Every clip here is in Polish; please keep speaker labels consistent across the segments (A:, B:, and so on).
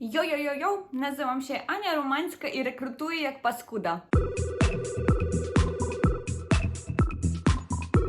A: Jo, jo, jo, jo, nazywam się Ania Romańska i rekrutuję jak paskuda.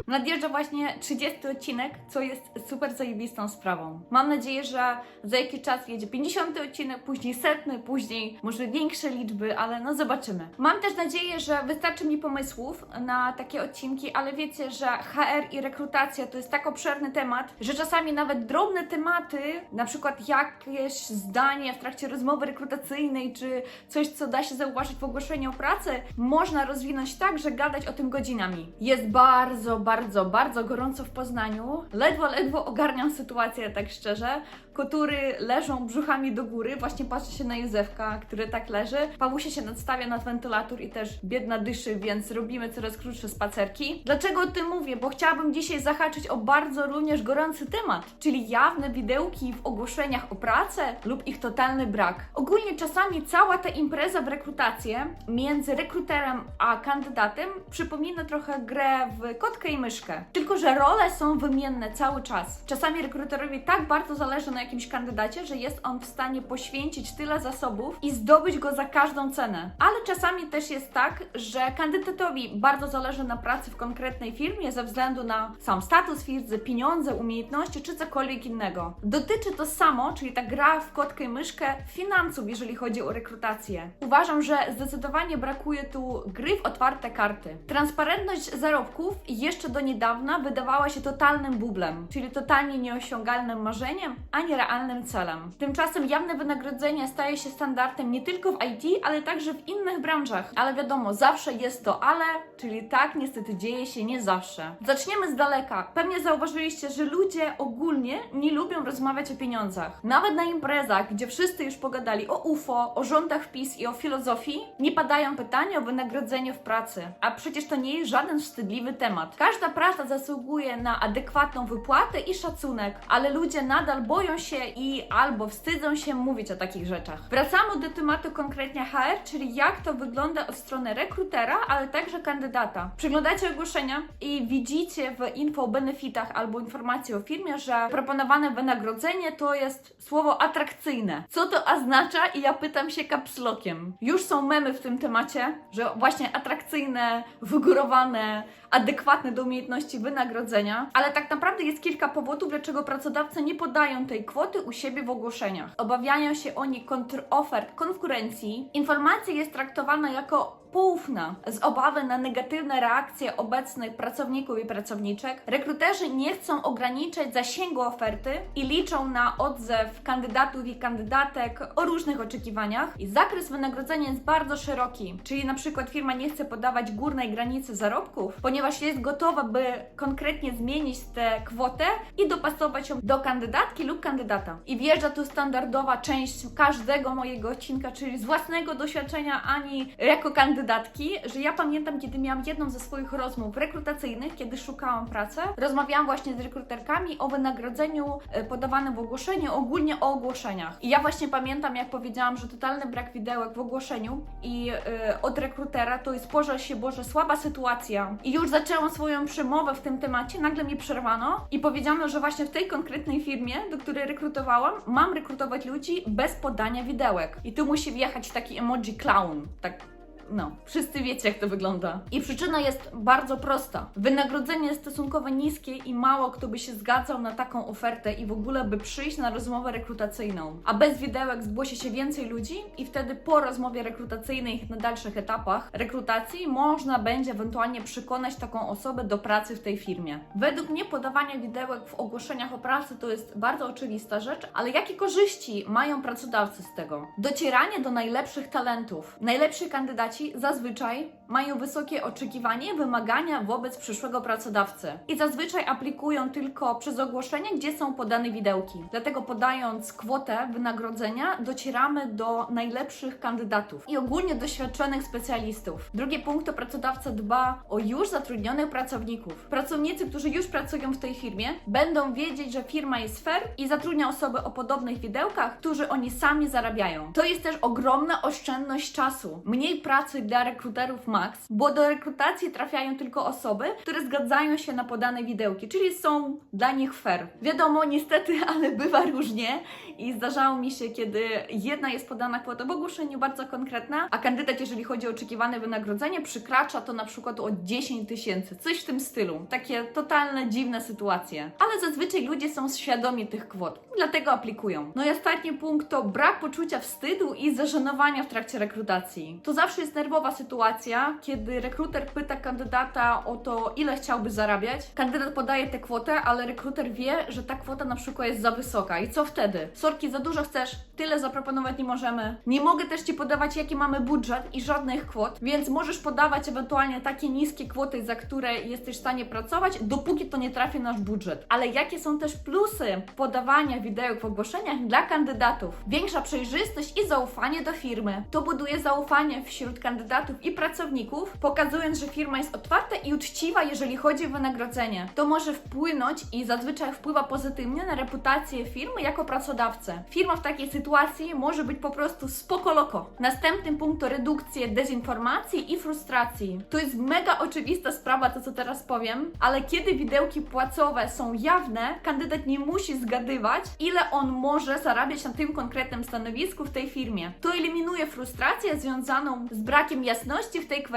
A: Nadjeżdża właśnie 30 odcinek, co jest super zajebistą sprawą. Mam nadzieję, że za jakiś czas jedzie 50 odcinek, później setny, później może większe liczby, ale no zobaczymy. Mam też nadzieję, że wystarczy mi pomysłów na takie odcinki, ale wiecie, że HR i rekrutacja to jest tak obszerny temat, że czasami nawet drobne tematy, na przykład jakieś zdanie w trakcie rozmowy rekrutacyjnej, czy coś, co da się zauważyć w ogłoszeniu o pracę, można rozwinąć tak, że gadać o tym godzinami. Jest bardzo, bardzo, bardzo gorąco w Poznaniu. Ledwo, ledwo ogarniam sytuację, tak szczerze. Kotury leżą brzuchami do góry. Właśnie patrzę się na Józefka, który tak leży. Pawusia się nadstawia nad wentylator i też biedna dyszy, więc robimy coraz krótsze spacerki. Dlaczego o tym mówię? Bo chciałabym dzisiaj zahaczyć o bardzo również gorący temat, czyli jawne widełki w ogłoszeniach o pracę lub ich totalny brak. Ogólnie czasami cała ta impreza w rekrutację między rekruterem a kandydatem przypomina trochę grę w kotkę i myszkę. Tylko, że role są wymienne cały czas. Czasami rekruterowi tak bardzo zależy na jakimś kandydacie, że jest on w stanie poświęcić tyle zasobów i zdobyć go za każdą cenę. Ale czasami też jest tak, że kandydatowi bardzo zależy na pracy w konkretnej firmie ze względu na sam status firmy, pieniądze, umiejętności czy cokolwiek innego. Dotyczy to samo, czyli ta gra w kotkę i myszkę, finansów, jeżeli chodzi o rekrutację. Uważam, że zdecydowanie brakuje tu gry w otwarte karty. Transparentność zarobków jeszcze do niedawna wydawała się totalnym bublem, czyli totalnie nieosiągalnym marzeniem, a nie realnym celem. Tymczasem jawne wynagrodzenie staje się standardem nie tylko w IT, ale także w innych branżach. Ale wiadomo, zawsze jest to ale, czyli tak niestety dzieje się nie zawsze. Zaczniemy z daleka. Pewnie zauważyliście, że ludzie ogólnie nie lubią rozmawiać o pieniądzach. Nawet na imprezach, gdzie wszyscy już pogadali o UFO, o rządach PiS i o filozofii, nie padają pytania o wynagrodzenie w pracy. A przecież to nie jest żaden wstydliwy temat. Każda praca zasługuje na adekwatną wypłatę i szacunek, ale ludzie nadal boją się i albo wstydzą się mówić o takich rzeczach. Wracamy do tematu konkretnie HR, czyli jak to wygląda od strony rekrutera, ale także kandydata. Przeglądacie ogłoszenia i widzicie w info o benefitach albo informacji o firmie, że proponowane wynagrodzenie to jest słowo atrakcyjne. Co to oznacza? I ja pytam się kapslokiem. Już są memy w tym temacie, że właśnie atrakcyjne, wygórowane, adekwatne do umiejętności wynagrodzenia, ale tak naprawdę jest kilka powodów, dlaczego pracodawcy nie podają tej kwoty u siebie w ogłoszeniach. Obawiają się oni kontrofert konkurencji. Informacja jest traktowana jako poufna z obawy na negatywne reakcje obecnych pracowników i pracowniczek. Rekruterzy nie chcą ograniczać zasięgu oferty i liczą na odzew kandydatów i kandydatek o różnych oczekiwaniach. I zakres wynagrodzenia jest bardzo szeroki, czyli na przykład firma nie chce podawać górnej granicy zarobków, ponieważ jest gotowa, by konkretnie zmienić tę kwotę i dopasować ją do kandydatki lub kandydata. I wjeżdża tu standardowa część każdego mojego odcinka, czyli z własnego doświadczenia ani jako kandydatki, że ja pamiętam, kiedy miałam jedną ze swoich rozmów rekrutacyjnych, kiedy szukałam pracy, rozmawiałam właśnie z rekruterkami o wynagrodzeniu e, podawanym w ogłoszeniu, ogólnie o ogłoszeniach. I ja właśnie pamiętam, jak powiedziałam, że totalny brak widełek w ogłoszeniu i e, od rekrutera to jest Boże się Boże, słaba sytuacja. I już zaczęłam swoją przemowę w tym temacie, nagle mi przerwano i powiedziano, że właśnie w tej konkretnej firmie, do której rekrutowałam, mam rekrutować ludzi bez podania widełek. I tu musi wjechać taki emoji clown, tak no, wszyscy wiecie, jak to wygląda. I przyczyna jest bardzo prosta. Wynagrodzenie jest stosunkowo niskie i mało kto by się zgadzał na taką ofertę i w ogóle by przyjść na rozmowę rekrutacyjną. A bez widełek zgłosi się więcej ludzi i wtedy po rozmowie rekrutacyjnej na dalszych etapach rekrutacji można będzie ewentualnie przekonać taką osobę do pracy w tej firmie. Według mnie podawanie widełek w ogłoszeniach o pracy to jest bardzo oczywista rzecz, ale jakie korzyści mają pracodawcy z tego? Docieranie do najlepszych talentów. Najlepsi kandydaci zazwyczaj mają wysokie oczekiwania, wymagania wobec przyszłego pracodawcy i zazwyczaj aplikują tylko przez ogłoszenie, gdzie są podane widełki. Dlatego podając kwotę wynagrodzenia, docieramy do najlepszych kandydatów i ogólnie doświadczonych specjalistów. Drugi punkt to pracodawca dba o już zatrudnionych pracowników. Pracownicy, którzy już pracują w tej firmie, będą wiedzieć, że firma jest fair i zatrudnia osoby o podobnych widełkach, którzy oni sami zarabiają. To jest też ogromna oszczędność czasu. Mniej pracy dla rekruterów ma Max, bo do rekrutacji trafiają tylko osoby, które zgadzają się na podane widełki, czyli są dla nich fair. Wiadomo, niestety, ale bywa różnie i zdarzało mi się, kiedy jedna jest podana kwota w ogłoszeniu bardzo konkretna, a kandydat, jeżeli chodzi o oczekiwane wynagrodzenie, przykracza to na przykład o 10 tysięcy, coś w tym stylu. Takie totalne, dziwne sytuacje. Ale zazwyczaj ludzie są świadomi tych kwot, dlatego aplikują. No i ostatni punkt to brak poczucia wstydu i zażenowania w trakcie rekrutacji. To zawsze jest nerwowa sytuacja, kiedy rekruter pyta kandydata o to, ile chciałby zarabiać. Kandydat podaje tę kwotę, ale rekruter wie, że ta kwota na przykład jest za wysoka. I co wtedy? Sorki, za dużo chcesz, tyle zaproponować nie możemy. Nie mogę też Ci podawać, jaki mamy budżet i żadnych kwot, więc możesz podawać ewentualnie takie niskie kwoty, za które jesteś w stanie pracować, dopóki to nie trafi nasz budżet. Ale jakie są też plusy podawania widełek w ogłoszeniach dla kandydatów? Większa przejrzystość i zaufanie do firmy. To buduje zaufanie wśród kandydatów i pracowników, pokazując, że firma jest otwarta i uczciwa, jeżeli chodzi o wynagrodzenie. To może wpłynąć i zazwyczaj wpływa pozytywnie na reputację firmy jako pracodawcę. Firma w takiej sytuacji może być po prostu spoko loko. Następny punkt to redukcja dezinformacji i frustracji. To jest mega oczywista sprawa, to co teraz powiem, ale kiedy widełki płacowe są jawne, kandydat nie musi zgadywać, ile on może zarabiać na tym konkretnym stanowisku w tej firmie. To eliminuje frustrację związaną z brakiem jasności w tej kwestii.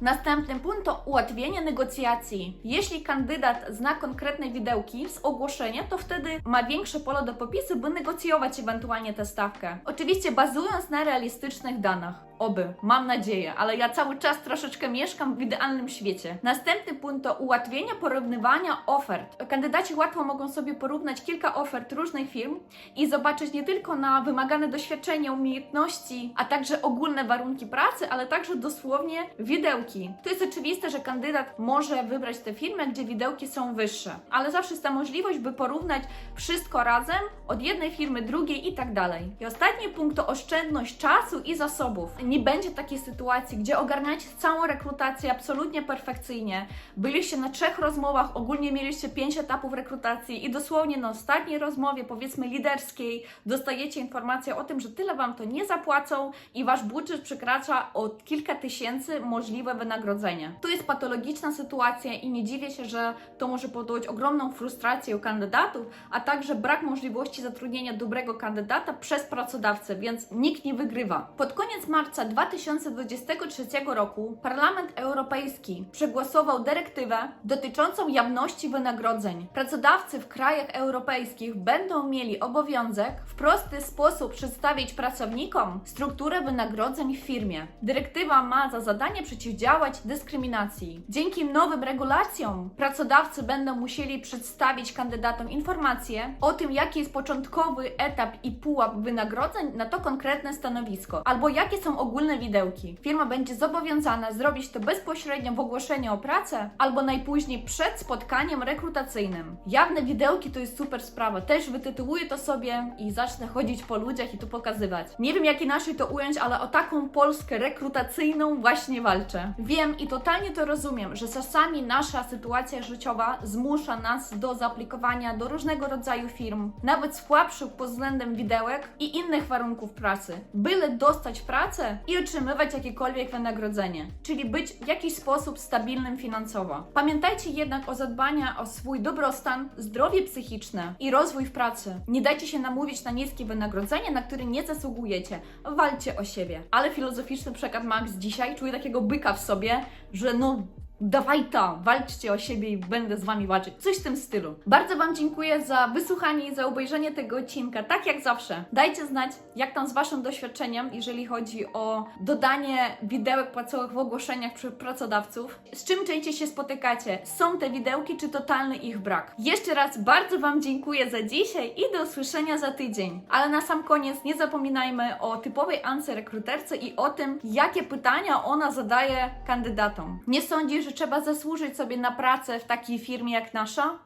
A: Następny punkt to ułatwienie negocjacji. Jeśli kandydat zna konkretne widełki z ogłoszenia, to wtedy ma większe pole do popisu, by negocjować ewentualnie tę stawkę. Oczywiście bazując na realistycznych danych. Oby, mam nadzieję, ale ja cały czas troszeczkę mieszkam w idealnym świecie. Następny punkt to ułatwienie porównywania ofert. Kandydaci łatwo mogą sobie porównać kilka ofert różnych firm i zobaczyć nie tylko na wymagane doświadczenie, umiejętności, a także ogólne warunki pracy, ale także dosłownie widełki. To jest oczywiste, że kandydat może wybrać te firmy, gdzie widełki są wyższe, ale zawsze jest ta możliwość, by porównać wszystko razem od jednej firmy, drugiej i tak dalej. I ostatni punkt to oszczędność czasu i zasobów. Nie będzie takiej sytuacji, gdzie ogarniacie całą rekrutację absolutnie perfekcyjnie. Byliście na trzech rozmowach, ogólnie mieliście pięć etapów rekrutacji i dosłownie na ostatniej rozmowie, powiedzmy liderskiej, dostajecie informację o tym, że tyle wam to nie zapłacą i wasz budżet przekracza o kilka tysięcy możliwe wynagrodzenie. To jest patologiczna sytuacja i nie dziwię się, że to może powodować ogromną frustrację u kandydatów, a także brak możliwości zatrudnienia dobrego kandydata przez pracodawcę, więc nikt nie wygrywa. Pod koniec marca 2023 roku Parlament Europejski przegłosował dyrektywę dotyczącą jawności wynagrodzeń. Pracodawcy w krajach europejskich będą mieli obowiązek w prosty sposób przedstawić pracownikom strukturę wynagrodzeń w firmie. Dyrektywa ma za zadanie przeciwdziałać dyskryminacji. Dzięki nowym regulacjom pracodawcy będą musieli przedstawić kandydatom informacje o tym, jaki jest początkowy etap i pułap wynagrodzeń na to konkretne stanowisko, albo jakie są ogólne widełki. Firma będzie zobowiązana zrobić to bezpośrednio w ogłoszeniu o pracę, albo najpóźniej przed spotkaniem rekrutacyjnym. Jawne widełki to jest super sprawa. Też wytytułuję to sobie i zacznę chodzić po ludziach i to pokazywać. Nie wiem, jak inaczej to ująć, ale o taką Polskę rekrutacyjną właśnie walczę. Wiem i totalnie to rozumiem, że czasami nasza sytuacja życiowa zmusza nas do zaaplikowania do różnego rodzaju firm, nawet słabszych pod względem widełek i innych warunków pracy, byle dostać pracę i otrzymywać jakiekolwiek wynagrodzenie, czyli być w jakiś sposób stabilnym finansowo. Pamiętajcie jednak o zadbaniu o swój dobrostan, zdrowie psychiczne i rozwój w pracy. Nie dajcie się namówić na niskie wynagrodzenie, na które nie zasługujecie. Walcie o siebie. Ale filozoficzny przekaz Max dzisiaj czuję takiego byka w sobie, że no Dawaj to, walczcie o siebie i będę z wami walczyć. Coś w tym stylu. Bardzo Wam dziękuję za wysłuchanie i za obejrzenie tego odcinka. Tak jak zawsze. Dajcie znać, jak tam z Waszym doświadczeniem, jeżeli chodzi o dodanie widełek płacowych w ogłoszeniach przy pracodawców. Z czym częściej się spotykacie? Są te widełki, czy totalny ich brak? Jeszcze raz bardzo Wam dziękuję za dzisiaj i do usłyszenia za tydzień. Ale na sam koniec nie zapominajmy o typowej Ance rekruterce i o tym, jakie pytania ona zadaje kandydatom. Nie sądzisz, że trzeba zasłużyć sobie na pracę w takiej firmie jak nasza?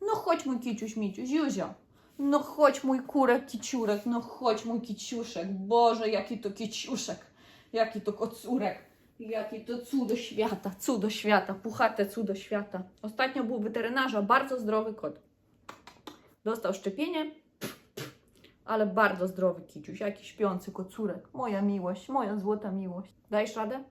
A: No chodź mój kiciuś miciuś, Juzio. No chodź mój kurek kiciurek, no chodź mój kiciuszek. Boże, jaki to kiciuszek, jaki to kocurek. Jaki to cudo świata, cudo świata, puchate cudo świata. Ostatnio był weterynarza, bardzo zdrowy kot. Dostał szczepienie, ale bardzo zdrowy kiciuś, jaki śpiący kocurek. Moja miłość, moja złota miłość. Dajesz radę?